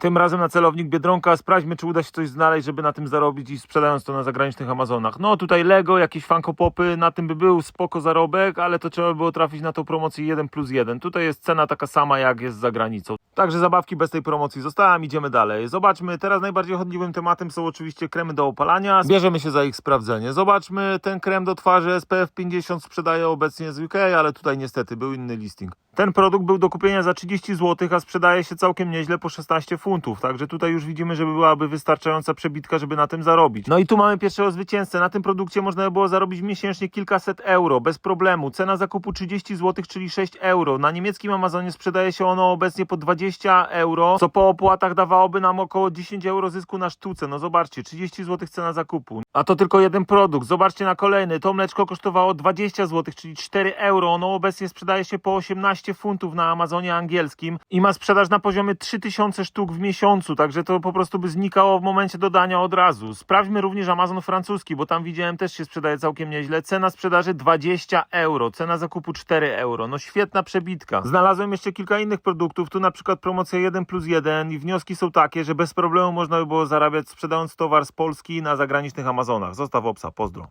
Tym razem na celownik Biedronka. Sprawdźmy, czy uda się coś znaleźć, żeby na tym zarobić i sprzedając to na zagranicznych Amazonach. No tutaj Lego, jakieś Funko Popy, na tym by był spoko zarobek, ale to trzeba by było trafić na tą promocję 1 plus 1. Tutaj jest cena taka sama, jak jest za granicą. Także zabawki bez tej promocji zostałem, idziemy dalej. Zobaczmy, teraz najbardziej chodliwym tematem są oczywiście kremy do opalania. Bierzemy się za ich sprawdzenie. Zobaczmy, ten krem do twarzy SPF 50 sprzedaje obecnie z UK, ale tutaj niestety był inny listing. Ten produkt był do kupienia za 30 zł, a sprzedaje się całkiem nieźle po 16 funtów. Także tutaj już widzimy, że byłaby wystarczająca przebitka, żeby na tym zarobić. No i tu mamy pierwszego zwycięzcę. Na tym produkcie można by było zarobić miesięcznie kilkaset euro, bez problemu. Cena zakupu 30 zł, czyli 6 euro. Na niemieckim Amazonie sprzedaje się ono obecnie po 20 euro, co po opłatach dawałoby nam około 10 euro zysku na sztuce. No zobaczcie, 30 zł cena zakupu. A to tylko jeden produkt. Zobaczcie na kolejny. To mleczko kosztowało 20 zł, czyli 4 euro. Ono obecnie sprzedaje się po 18 funtów na Amazonie angielskim i ma sprzedaż na poziomie 3000 sztuk w miesiącu, także to po prostu by znikało w momencie dodania od razu. Sprawdźmy również Amazon francuski, bo tam widziałem też się sprzedaje całkiem nieźle. Cena sprzedaży 20 euro, cena zakupu 4 euro. No świetna przebitka. Znalazłem jeszcze kilka innych produktów, tu na przykład promocja 1 plus 1 i wnioski są takie, że bez problemu można by było zarabiać sprzedając towar z Polski na zagranicznych Amazonach. Zostaw obsa, pozdro.